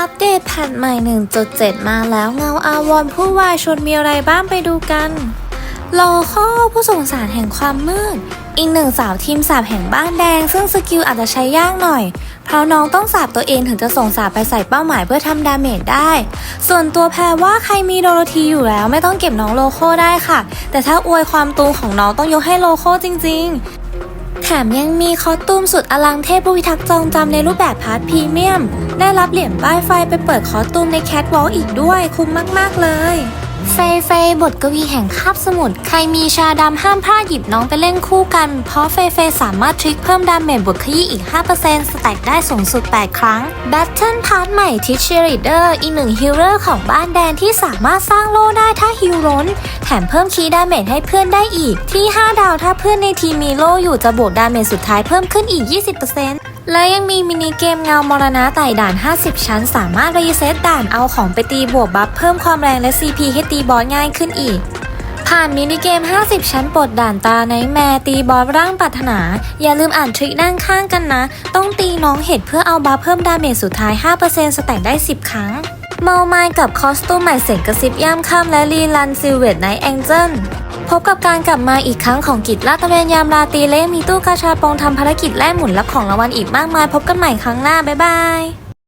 อัปเดตแพทใหม่ 1.7 มาแล้วเงาอาวรณ์ผู้วายชนมีอะไรบ้างไปดูกันโลโคผู้ส่งสารแห่งความมืด อีกหนึ่งสาวทีมสาบแห่งบ้านแดง ซึ่งสกิลอาจจะใช้ยากหน่อย เพราะน้องต้องสาบตัวเองถึงจะส่งสาบไปใส่เป้าหมายเพื่อทำดาเมจได้ ส่วนตัวแพรว่าใครมีโดโรธีอยู่แล้วไม่ต้องเก็บน้องโลโคได้ค่ะ แต่ถ้าอวยความตูของน้องต้องยกให้โลโคจริง ๆ แถมยังมีคอตูมสุดอลังเทพวิทักษ์จองจำในรูปแบบพาร์ทพรีเมียม ได้รับเหรียญป้ายไฟไปเปิดคอตูมในแคทวอล์อีกด้วยคุ้มมาก ๆ เลย เฟยเฟยบทกวีแห่งคาบสมุทร ใครมีชาดำห้ามพลาดหยิบน้องไปเล่นคู่กัน เพราะเฟยเฟยสามารถทริคเพิ่มดาเมจบวกขยี้อีก 5%สแต็กได้สูงสุด 8 ครั้ง แบทเทิลพาร์ทใหม่ทิชเชอริเดอร์อีกหนึ่งฮิลเลอร์ของบ้านแดนที่สามารถสร้างโล่ได้ถ้าฮิลล้น แถมเพิ่มคีดาเมจให้เพื่อนได้อีก ที่ 5 ดาวถ้าเพื่อนในทีมมีโล่อยู่จะบวกดาเมจสุดท้ายเพิ่มขึ้นอีก 20% และยังมีมินิเกมเงามรณะไต่ด่าน 50 ชั้น สามารถรีเซ็ตด่านเอาของไปตีบวกบัฟเพิ่มความแรงและ CP ให้ตีบอสง่ายขึ้นอีก ผ่านมินิเกม 50 ชั้นปลดด่านตาในแมตีบอสร่างปรารถนา อย่าลืมอ่านทริคด้านข้างกันนะ ต้องตีน้องเห็ดเพื่อเอาบัฟเพิ่มดาเมจสุดท้าย 5%สแต็กได้ 10 ครั้ง เมาไมายกับคอสตูมใหม่เสียงกระซิบย่ำค่ำและรีลันซิลเวตไนท์แองเจิลพบกับการกลับมาอีกครั้งของกิจลาตะเวนยามราตรีเล่มีตู้กาชาปองทำภารกิจแล่หมุนรับของรางวัลอีกมากมาย พบกันใหม่ครั้งหน้า บ๊ายบาย